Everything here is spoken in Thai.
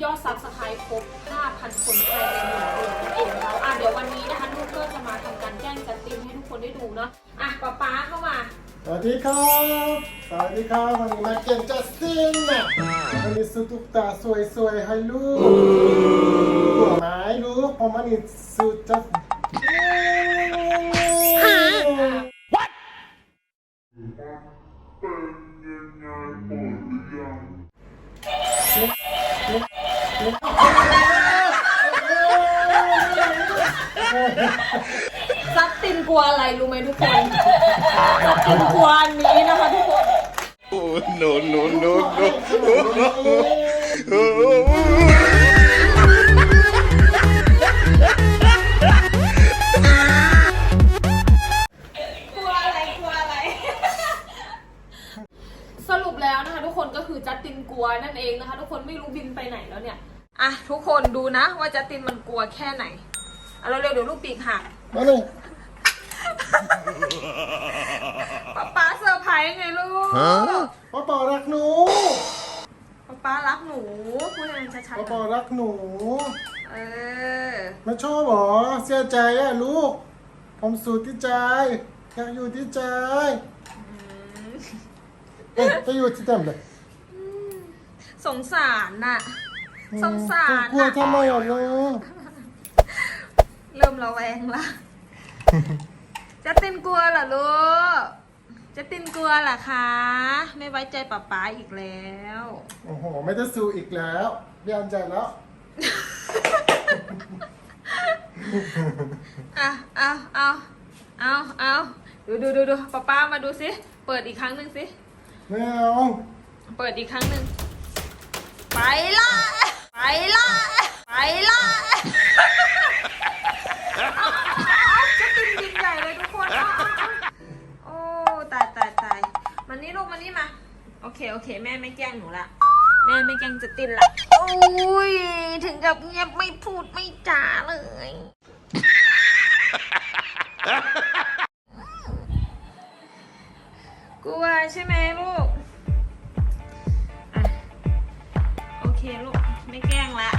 ยอดซับสไครต์ครบ 5,000 คนภายในหนึ่งเดือนนั่นเองนะคะอะเดี๋ยววันนี้นะคะลูกก็จะมาทำการแจ้งจัดติมให้ทุกคนได้ดูเนาะอะป๊าป๊าเข้ามาสวัสดีครับ สวัสดีครับ วันนี้มาเก็บจัสตินนะวันนี้สุตุกตาสวยๆให้ลูกหัวไม้ลูกผมอันนี้สุดจัส ซับตินกลัวอะไรรู้ไหมทุกคนซับตินกลัวอันนี้นะคะทุกคน Oh, no, no, no, no. กลัวอะไรกลัวอะไร สรุปแล้วนะคะทุกคนก็คือจัสตินกลัวนั่นเองนะคะ ทุกคนไม่รู้บินไปไหนแล้วเนี่ย อะทุกคนดูนะ ว่าจัสตินมันกลัวแค่ไหนเอาเร็วๆเดี๋ยวลูกปีกหักมาเลยป๊าป๊าเซอร์ไพรส์ไงลูกป้าปอรักหนูป๊าป๊ารักหนูพูดให้มันชัดป้าๆปอหน่อยรักหนูเออไม่ชอบหรอเสียใจอะลูก ผมสูดที่ใจอยากอยู่ที่ใจเอ้ยไปอยู่ที่เต็มเลยสงสารน่ะ สงสารกลัวน่ะทำไมอะลูกเริ่มระแวงละจะตินกลัวเหรอลูกจะตินกลัวเหรอคะ ไม่ไว้ใจป๊าป๊าอีกแล้ว โอ้โห ไม่ได้สู้อีกแล้วเรียนใจแล้วอะเอาเอาเอาเอาดูดูดูดูป๊าป๊ามาดูสิ เปิดอีกครั้งหนึ่งสิ ไม่เอา เปิดอีกครั้งหนึ่งไปละไปละ มันนี่ลูกมันนี่มา โอเคโอเค แม่ไม่แกล้งหนูละ แม่ไม่แกล้งจะตินละโอ้ยถึงกับเงียบไม่พูดไม่จาเลย กลัวใช่ไหมลูก อะ โอเคลูก ไม่แกล้งละ